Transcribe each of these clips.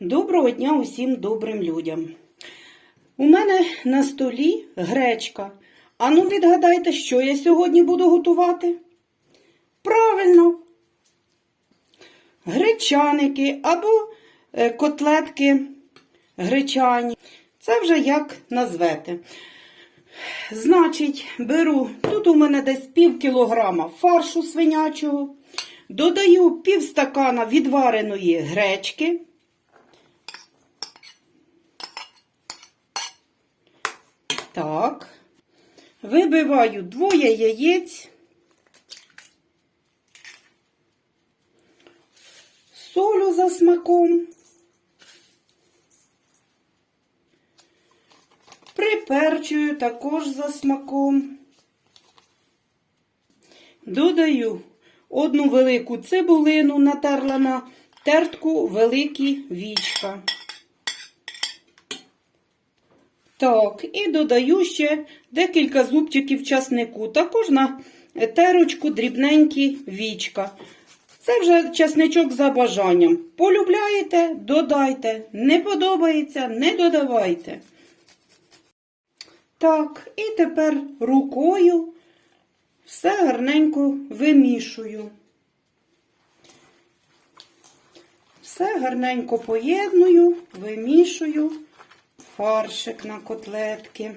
Доброго дня усім добрим людям. У мене на столі гречка. Ану відгадайте, що я сьогодні буду готувати? Правильно, гречаники або е, котлетки гречані. Це вже як назвете. Значить, беру, тут у мене десь пів кілограма фаршу свинячого, додаю пів стакана відвареної гречки. Так. Вибиваю двоє яєць. Солю за смаком. Приперчую також за смаком. Додаю одну велику цибулину, натерла на тертку великі вічка. Так, і додаю ще декілька зубчиків часнику. Також на терочку дрібненькі вічка. Це вже часничок за бажанням. Полюбляєте, додайте. Не подобається, не додавайте. Так, і тепер рукою все гарненько вимішую. Все гарненько поєдную, вимішую фаршик на котлетки.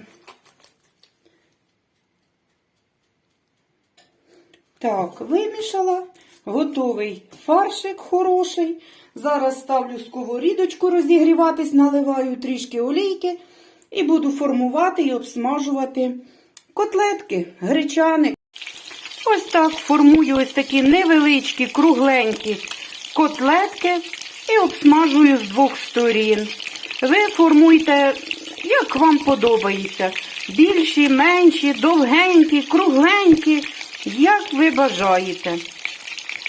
Так, вимішала. Готовий фаршик хороший. Зараз ставлю сковорідочку розігріватись, наливаю трішки олійки і буду формувати і обсмажувати котлетки, гречани. Ось так формую ось такі невеличкі, кругленькі котлетки і обсмажую з двох сторін. Ви формуйте, як вам подобається. Більші, менші, довгенькі, кругленькі, як ви бажаєте.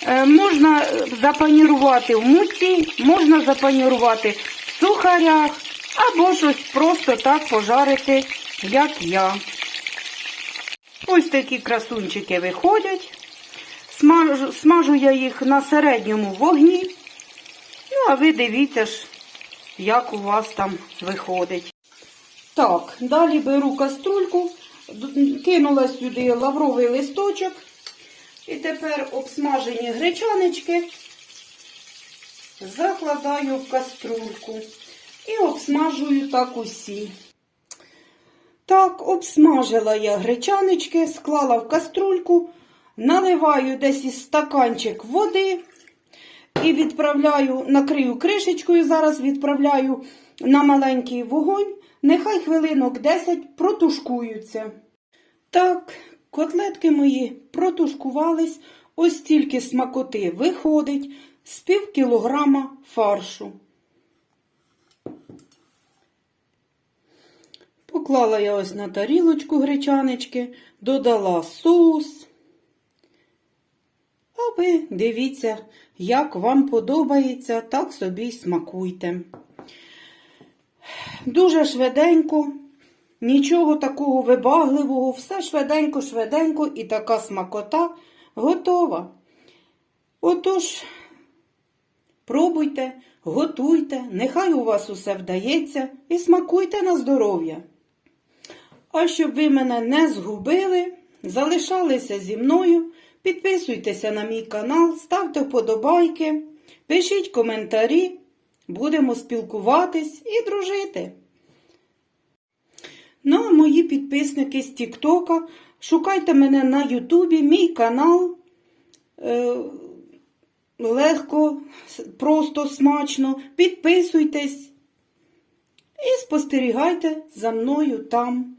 Е, Можна запанірувати в муці, можна запанірувати в сухарях, або щось просто так пожарити, як я. Ось такі красунчики виходять. Смажу, смажу я їх на середньому вогні. Ну, а ви дивіться ж, як у вас там виходить. Так, далі беру каструльку, кинула сюди лавровий листочок. І тепер обсмажені гречанички закладаю в каструльку і обсмажую так усі. Так, обсмажила я гречанички, склала в каструльку, наливаю десь із стаканчик води і відправляю, накрию кришечкою, зараз відправляю на маленький вогонь. Нехай хвилинок 10 протушкуються. Так, котлетки мої протушкувались, ось стільки смакоти виходить з пів кілограма фаршу. Поклала я ось на тарілочку гречанички, додала соус. А ви дивіться, як вам подобається, так собі смакуйте. Дуже швиденько, нічого такого вибагливого, все швиденько-швиденько і така смакота готова. Отож, пробуйте, готуйте, нехай у вас усе вдається і смакуйте на здоров'я. А щоб ви мене не згубили, залишалися зі мною, підписуйтеся на мій канал, ставте вподобайки, пишіть коментарі, будемо спілкуватись і дружити. Ну, а мої підписники з Тіктока, шукайте мене на Ютубі, мій канал. Е, легко, просто смачно. Підписуйтесь і спостерігайте за мною там.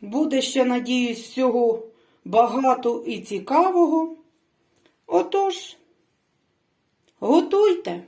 Буде ще, надіюсь, всього багато і цікавого. Отож, готуйте!